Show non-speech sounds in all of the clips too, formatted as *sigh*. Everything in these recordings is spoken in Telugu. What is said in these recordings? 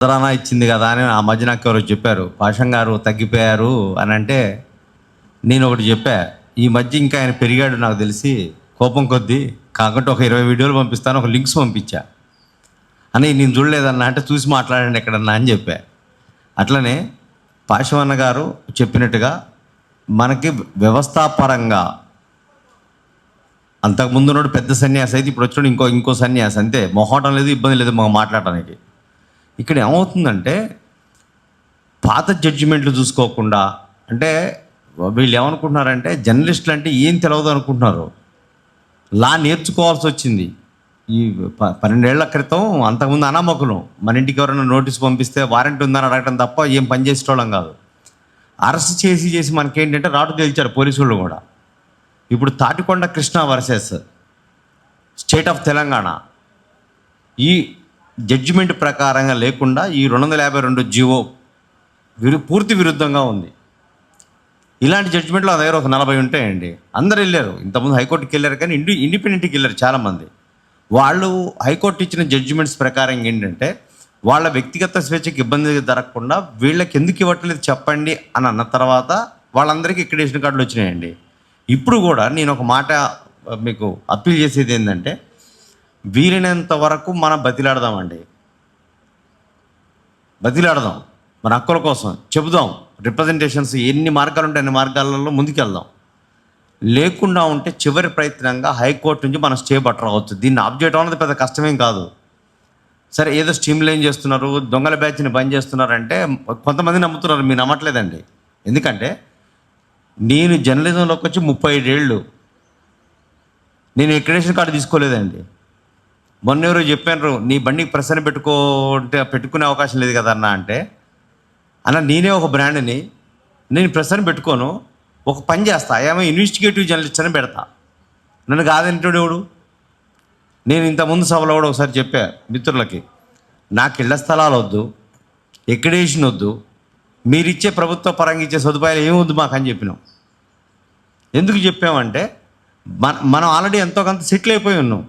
ఉత్తరాన ఇచ్చింది కదా అని ఆ మధ్య నాకు ఎవరు చెప్పారు. పాషం గారు తగ్గిపోయారు అని అంటే నేను ఒకటి చెప్పా. ఈ మధ్య ఇంకా ఆయన పెరిగాడు నాకు తెలిసి కోపం కొద్దీ. కాకుండా ఒక ఇరవై వీడియోలు పంపిస్తాను ఒక లింక్స్ పంపించా. అని నేను చూడలేదన్నా అంటే చూసి మాట్లాడండి ఎక్కడన్నా అని చెప్పా. అట్లనే పాశవన్న గారు చెప్పినట్టుగా మనకి వ్యవస్థాపరంగా అంతకుముందు ఉన్నోడు పెద్ద సన్యాసి అయితే ఇప్పుడు వచ్చినాడు ఇంకో ఇంకో సన్యాసి. అంతే. మొహటం లేదు ఇబ్బంది లేదు మాకు మాట్లాడటానికి. ఇక్కడ ఏమవుతుందంటే పాత జడ్జిమెంట్లు చూసుకోకుండా అంటే వీళ్ళు ఏమనుకుంటున్నారంటే జర్నలిస్టులు అంటే ఏం తెలియదు అనుకుంటున్నారు. లా నేర్చుకోవాల్సి వచ్చింది. ఈ ప- పన్నెండేళ్ళ క్రితం అంతకుముందు అనామకులు మన ఇంటికి ఎవరైనా నోటీస్ పంపిస్తే వారెంట్ ఉందని అడగటం తప్ప ఏం పని చేసేటోళ్ళం కాదు. అరెస్ట్ చేసి చేసి మనకేంటంటే రాటు తేల్చారు పోలీసులు కూడా. ఇప్పుడు Tatikonda Krishna versus state of Telangana. ఈ జడ్జిమెంట్ ప్రకారంగా లేకుండా ఈ రెండు వందల యాభై రెండు జీవో విరు పూర్తి విరుద్ధంగా ఉంది. ఇలాంటి జడ్జిమెంట్లు దగ్గర ఒక నలభై ఉంటాయండి. అందరు వెళ్ళారు. ఇంతకుముందు హైకోర్టుకి వెళ్ళారు కానీ ఇండి ఇండిపెండెంట్కి వెళ్ళారు చాలామంది. వాళ్ళు హైకోర్టు ఇచ్చిన జడ్జిమెంట్స్ ప్రకారం ఏంటంటే వాళ్ళ వ్యక్తిగత స్వేచ్ఛకి ఇబ్బంది జరగకుండా వీళ్ళకి ఎందుకు ఇవ్వట్లేదు చెప్పండి అని అన్న తర్వాత వాళ్ళందరికీ ఎక్రిడేషన్ కార్డులు వచ్చినాయండి. ఇప్పుడు కూడా నేను ఒక మాట మీకు అప్పీల్ చేసేది ఏంటంటే వీలైనంత వరకు మనం బతిలాడదామండి బతిలాడదాం. మన హక్కుల కోసం చెబుదాం. రిప్రజెంటేషన్స్ ఎన్ని మార్గాలు ఉంటే అన్ని మార్గాలలో ముందుకెళ్దాం. లేకుండా ఉంటే చివరి ప్రయత్నంగా హైకోర్టు నుంచి మనం స్టే పట్టరావచ్చు దీన్ని ఆఫ్ అన్నది పెద్ద కష్టమేం కాదు. సరే ఏదో స్టీమ్ లైన్ చేస్తున్నారు దొంగల బ్యాచ్ని బంద్ చేస్తున్నారంటే కొంతమంది నమ్ముతున్నారు. మీరు నమ్మట్లేదండి. ఎందుకంటే నేను జర్నలిజంలోకి వచ్చి ముప్పై ఐదేళ్ళు నేను ఎక్రెడిషన్ కార్డు తీసుకోలేదండి. మొన్న ఎవరో చెప్పారు నీ బండికి ప్రశ్న పెట్టుకుంటే పెట్టుకునే అవకాశం లేదు కదా అన్న అంటే అన్న నేనే ఒక బ్రాండ్ని నేను ప్రశ్న పెట్టుకోను ఒక పని చేస్తా ఏమో ఇన్వెస్టిగేటివ్ జర్నలిస్ట్ అని పెడతా. నన్ను కాదంటాడు ఎవడు? నేను ఇంతకుముందు సభలో కూడా ఒకసారి చెప్పా మిత్రులకి నాకు ఇళ్ళ స్థలాలు వద్దు ఎక్కడేషన్ వద్దు మీరిచ్చే ప్రభుత్వ పరంగా ఇచ్చే సదుపాయాలు ఏమి వద్దు మాకు అని చెప్పినాం. ఎందుకు చెప్పామంటే మన మనం ఆల్రెడీ ఎంతో కొంత సెటిల్ అయిపోయి ఉన్నాం.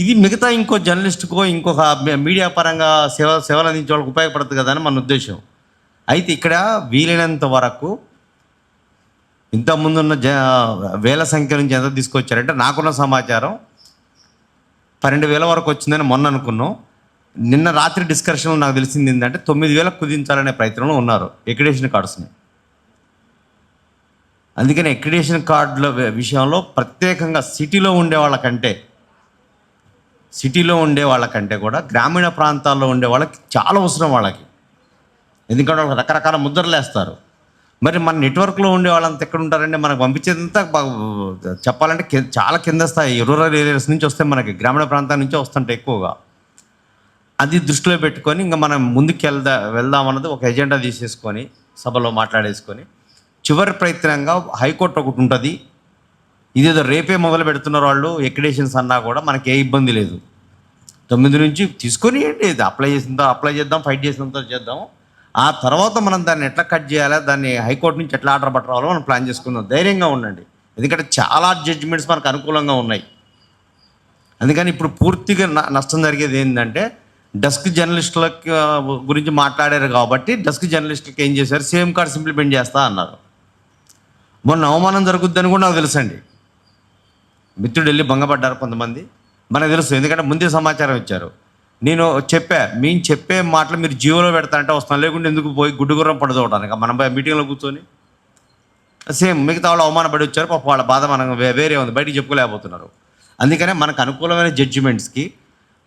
ఇది మిగతా ఇంకో జర్నలిస్ట్కో ఇంకొక మీడియా పరంగా సేవ సేవలు అందించే వాళ్ళకి ఉపయోగపడుతుంది కదా అని మన ఉద్దేశం. అయితే ఇక్కడ వీలైనంత వరకు ఇంతకుముందున్న జ వేల సంఖ్య నుంచి ఎంత తీసుకొచ్చారంటే నాకున్న సమాచారం పన్నెండు వేల వరకు వచ్చిందని మొన్న అనుకున్నాం. నిన్న రాత్రి డిస్కషన్లో నాకు తెలిసింది ఏంటంటే తొమ్మిది వేలకు కుదించాలనే ప్రయత్నంలో ఉన్నారు ఎక్రిడేషన్ కార్డ్స్ని. అందుకని ఎక్రిడేషన్ కార్డుల విషయంలో ప్రత్యేకంగా సిటీలో ఉండే వాళ్ళకంటే సిటీలో ఉండే వాళ్ళకంటే కూడా గ్రామీణ ప్రాంతాల్లో ఉండే వాళ్ళకి చాలా అవసరం వాళ్ళకి. ఎందుకంటే వాళ్ళకి రకరకాల ముద్రలు వేస్తారు మరి మన నెట్వర్క్లో ఉండే వాళ్ళంతా ఎక్కడ ఉంటారండి మనకు పంపించేదంతా చెప్పాలంటే చాలా కింద స్థాయి రూరల్ ఏరియాస్ నుంచి వస్తే మనకి. గ్రామీణ ప్రాంతాల నుంచి వస్తుంటాయి ఎక్కువగా. అది దృష్టిలో పెట్టుకొని ఇంకా మనం ముందుకు వెళ్దా అన్నది ఒక ఎజెండా తీసేసుకొని సభలో మాట్లాడేసుకొని చివరి ప్రయత్నంగా హైకోర్టు ఒకటి ఉంటుంది. ఇదేదో రేపే మొదలు పెడుతున్నారు వాళ్ళు ఎక్రిడేషన్స్ అన్నా కూడా మనకి ఏ ఇబ్బంది లేదు. తొమ్మిది నుంచి తీసుకొని ఏంటి ఇది? అప్లై చేసినంత అప్లై చేద్దాం ఫైట్ చేసినంత చేద్దాం. ఆ తర్వాత మనం దాన్ని ఎట్లా కట్ చేయాలా? దాన్ని హైకోర్టు నుంచి ఎట్లా ఆర్డర్ పట్టరావాలో మనం ప్లాన్ చేసుకుందాం. ధైర్యంగా ఉండండి. ఎందుకంటే చాలా జడ్జిమెంట్స్ మనకు అనుకూలంగా ఉన్నాయి. అందుకని ఇప్పుడు పూర్తిగా న- నష్టం జరిగేది ఏంటంటే డెస్క్ జర్నలిస్టుల గురించి మాట్లాడారు కాబట్టి డెస్క్ జర్నలిస్టులకి ఏం చేశారు? సేమ్ కార్డ్స్ ఇంప్లిమెంట్ చేస్తా అన్నారు. మొన్న అవమానం జరుగుద్దని కూడా నాకు తెలుసండి. మిత్రుడు వెళ్ళి భంగపడ్డారు కొంతమంది. మనకు తెలుసు ఎందుకంటే ముందే సమాచారం ఇచ్చారు. నేను చెప్పా మేము చెప్పే మాటలు మీరు జీవోలో పెడతానంటే వస్తాను లేకుంటే ఎందుకు పోయి గుడ్డుగుర్రం పడదవడానికి? మనం మీటింగ్లో కూర్చొని. సేమ్ మిగతా వాళ్ళు అవమానపడి వచ్చారు పాప వాళ్ళ బాధ మనం వేరే ఉంది బయటికి చెప్పుకోలేకపోతున్నారు. అందుకనే మనకు అనుకూలమైన జడ్జిమెంట్స్కి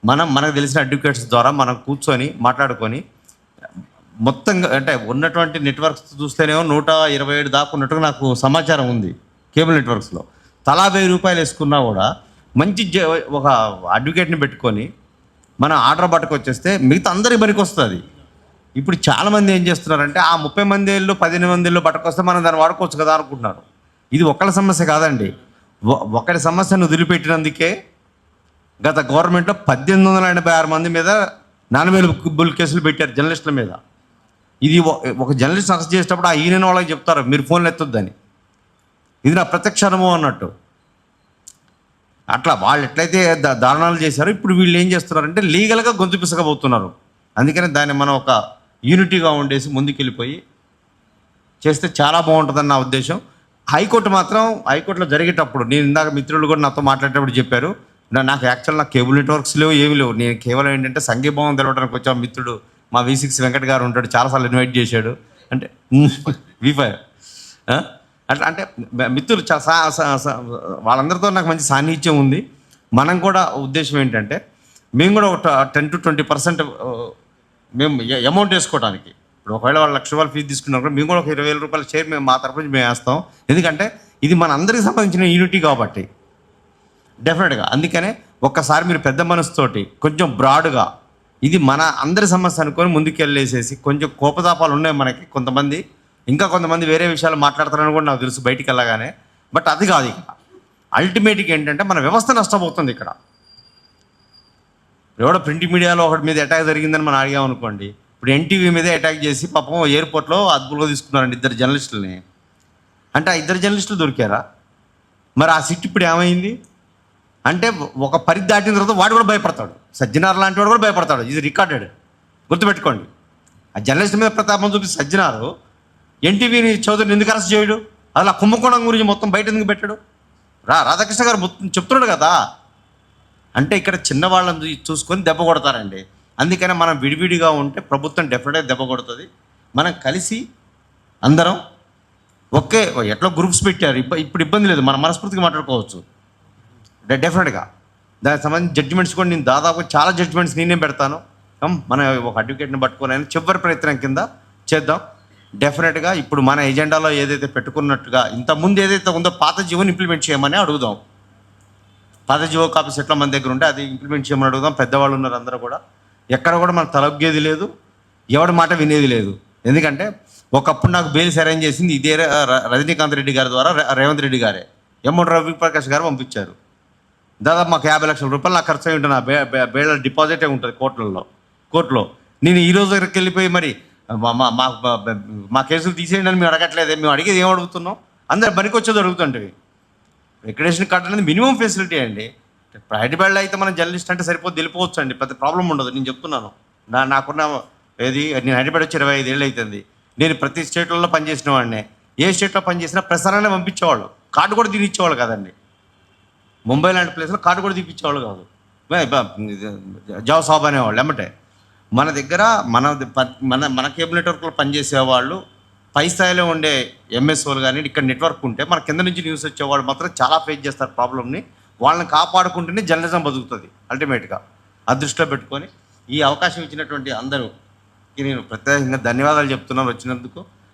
మనం మనకు తెలిసిన అడ్వకేట్స్ ద్వారా మనం కూర్చొని మాట్లాడుకొని మొత్తంగా అంటే ఉన్నటువంటి నెట్వర్క్స్ చూస్తేనేమో నూట ఇరవై ఏడు దాకా ఉన్నట్టుగా నాకు సమాచారం ఉంది కేబుల్ నెట్వర్క్స్లో తలా వెయ్యి రూపాయలు వేసుకున్నా కూడా మంచి జ- ఒక అడ్వకేట్ని పెట్టుకొని మనం ఆర్డర్ పట్టుకొచ్చేస్తే మిగతా అందరికి పనికి వస్తుంది. ఇప్పుడు చాలామంది ఏం చేస్తున్నారంటే ఆ ముప్పై మంది ఏళ్ళు పదిహేను మంది ఏళ్ళు పట్టుకొస్తే మనం దాన్ని వాడుకోవచ్చు కదా అనుకుంటున్నారు. ఇది ఒకళ్ళ సమస్య కాదండి. ఒకటి ఒకరి సమస్యను వదిలిపెట్టినందుకే గత గవర్నమెంట్లో పద్దెనిమిది వందల ఎనభై ఆరు మంది మీద నాలుగు బుల్ కేసులు పెట్టారు జర్నలిస్టుల మీద. ఇది ఒక జర్నలిస్ట్ అరెస్ట్ చేసేటప్పుడు ఆ ఈయన వాళ్ళకి చెప్తారు మీరు ఫోన్లు ఎత్తొద్దని. ఇది నా ప్రత్యక్ష అనుభవం అన్నట్టు. అట్లా వాళ్ళు ఎట్లయితే దారుణాలు చేశారో ఇప్పుడు వీళ్ళు ఏం చేస్తున్నారంటే లీగల్గా గొంతు పిసకపోతున్నారు అందుకని దాన్ని మనం ఒక యూనిటీగా ఉండేసి ముందుకెళ్ళిపోయి చేస్తే చాలా బాగుంటుందని నా ఉద్దేశం. హైకోర్టు మాత్రం హైకోర్టులో జరిగేటప్పుడు నేను ఇందాక మిత్రులు కూడా నాతో మాట్లాడేటప్పుడు చెప్పారు నా- నాకు యాక్చువల్ నాకు కేబుల్ నెట్వర్క్స్ లేవు ఏమి లేవు. నేను కేవలం ఏంటంటే సంఘీభావం తెలవడానికి వచ్చా మిత్రుడు మా వి సిక్స్ వెంకట్ గారు ఉంటాడు చాలాసార్లు ఇన్వైట్ చేశాడు. అంటే *laughs* వి ఫైవ్ అట్లా అంటే మిత్రులు సా- వాళ్ళందరితో నాకు మంచి సాన్నిహిత్యం ఉంది. మనం కూడా ఉద్దేశం ఏంటంటే మేము కూడా ఒక టెన్ టు ట్వంటీ పర్సెంట్ మేము అమౌంట్ వేసుకోవడానికి ఇప్పుడు ఒకవేళ వాళ్ళు లక్ష రూపాయలు ఫీజు తీసుకున్నారు కూడా మేము కూడా ఒక ఇరవై వేల రూపాయల షేర్ మేము మా తరపు నుంచి మేము వేస్తాం. ఎందుకంటే ఇది మన అందరికి సంబంధించిన యూనిటీ కాబట్టి. డెఫినెట్గా. అందుకనే ఒక్కసారి మీరు పెద్ద మనసుతోటి కొంచెం బ్రాడ్గా ఇది మన అందరి సమస్య అనుకొని ముందుకెళ్ళేసేసి కొంచెం కోపతాపాలు ఉన్నాయి మనకి కొంతమంది ఇంకా కొంతమంది వేరే విషయాలు మాట్లాడతారని కూడా నాకు తెలుసు బయటికి వెళ్ళగానే. బట్ అది కాదు ఇక్కడ అల్టిమేట్గా ఏంటంటే మన వ్యవస్థ నష్టపోతుంది ఇక్కడ. ఎవడో ప్రింట్ మీడియాలో ఒకటి మీద అటాక్ జరిగిందని మనం అడిగాం అనుకోండి. ఇప్పుడు ఎన్టీవీ మీదే అటాక్ చేసి పాపం ఎయిర్పోర్ట్లో అద్భుతంగా తీసుకున్నారండి ఇద్దరు జర్నలిస్టులని. అంటే ఆ ఇద్దరు జర్నలిస్టులు దొరికారా? మరి ఆ సిట్ ఇప్పుడు ఏమైంది? అంటే ఒక పరిధి దాటిన తర్వాత వాడు కూడా భయపడతాడు. సజ్జనార్ లాంటి వాడు కూడా భయపడతాడు. ఇది రికార్డెడ్. గుర్తుపెట్టుకోండి. ఆ జర్నలిస్ట్ మీద ప్రతాపం చూపి సజ్జనారు ఎన్టీవీని చౌదరిని ఎందుకు అరెస్ట్ చేయడు? అలా కుంభకోణం గురించి మొత్తం బయట ఎందుకు పెట్టాడు? రా రాధాకృష్ణ గారు మొత్తం చెప్తున్నాడు కదా. అంటే ఇక్కడ చిన్నవాళ్ళని చూ- చూసుకొని దెబ్బ కొడతారండి. అందుకని మనం విడివిడిగా ఉంటే ప్రభుత్వం డెఫినెట్గా దెబ్బ కొడుతుంది. మనం కలిసి అందరం ఒకే ఎట్లా గ్రూప్స్ పెట్టారు? ఇప్పుడు ఇబ్బంది లేదు. మన మనస్ఫూర్తిగా మాట్లాడుకోవచ్చు. డెఫినెట్గా దానికి సంబంధించి జడ్జిమెంట్స్ కూడా నేను దాదాపు చాలా జడ్జిమెంట్స్ నేనే పెడతాను. మనం మన ఒక అడ్వకేట్ని పట్టుకొని చివరి ప్రయత్నం కింద చేద్దాం. డెఫినెట్గా ఇప్పుడు మన ఎజెండాలో ఏదైతే పెట్టుకున్నట్టుగా ఇంతకుముందు ఏదైతే ఉందో పాత జీవోని ఇంప్లిమెంట్ చేయమని అడుగుదాం. పాత జీవో కాపీస్ ఎట్లా మన దగ్గర ఉంటే అది ఇంప్లిమెంట్ చేయమని అడుగుదాం. పెద్దవాళ్ళు ఉన్నారు అందరూ కూడా. ఎక్కడ కూడా మనకు తలగ్గేది లేదు. ఎవడి మాట వినేది లేదు. ఎందుకంటే ఒకప్పుడు నాకు బెయిల్స్ అరేంజ్ చేసింది ఇదే ర- రజనీకాంత్ రెడ్డి గారి ద్వారా రేవంత్ రెడ్డి గారే. ఎమ్మడి రవి ప్రకాష్ గారు పంపించారు. దాదాపు మాకు యాభై లక్షల రూపాయలు నాకు ఖర్చు అయి ఉంటుంది నా బే- బేళ్ళ డిపాజిటే ఉంటుంది కోర్టులలో. కోర్టులో. నేను ఈ రోజు దగ్గరికి వెళ్ళిపోయి మరి మా మా కేసులు తీసేయండి అని మేము అడగట్లేదే. మేము అడిగేది ఏం అడుగుతున్నాం? అందరు పనికి వచ్చేది అడుగుతుంటివి వెంకటేశ్వర కార్డు అనేది మినిమం ఫెసిలిటీ అండి. హైదరాబాద్లో అయితే మనం జర్నలిస్ట్ అంటే సరిపోతే వెళ్ళిపోవచ్చు అండి పెద్ద ప్రాబ్లం ఉండదు. నేను చెప్తున్నాను. నా నాకున్న ఏది నేను హైదరాబాద్ వచ్చి ఇరవై ఏళ్ళు అవుతుంది నేను ప్రతి స్టేట్లలో పనిచేసిన వాడినే. ఏ స్టేట్లో పనిచేసినా ప్రసారాన్ని పంపించేవాళ్ళు. కార్డు కూడా తిని ఇచ్చేవాళ్ళు కదండి. ముంబై లాంటి ప్లేస్లో కార్డు కూడా తీపిచ్చేవాళ్ళు కాదు. జాబ్ సాబ్ అనేవాళ్ళు ఎమ్మటే మన దగ్గర మన ప- మన మన కేబుల్ నెట్వర్క్లో పనిచేసే వాళ్ళు పై స్థాయిలో ఉండే ఎంఎస్ఓలు కానీ ఇక్కడ నెట్వర్క్ ఉంటే మన కింద నుంచి న్యూస్ వచ్చేవాళ్ళు మాత్రం చాలా ఫేస్ చేస్తారు ప్రాబ్లమ్ని. వాళ్ళని కాపాడుకుంటేనే జర్నలిజం బతుకుతుంది అల్టిమేట్గా అదృష్టిలో పెట్టుకొని ఈ అవకాశం ఇచ్చినటువంటి అందరూ నేను ప్రత్యేకంగా ధన్యవాదాలు చెప్తున్నాను వచ్చినందుకు.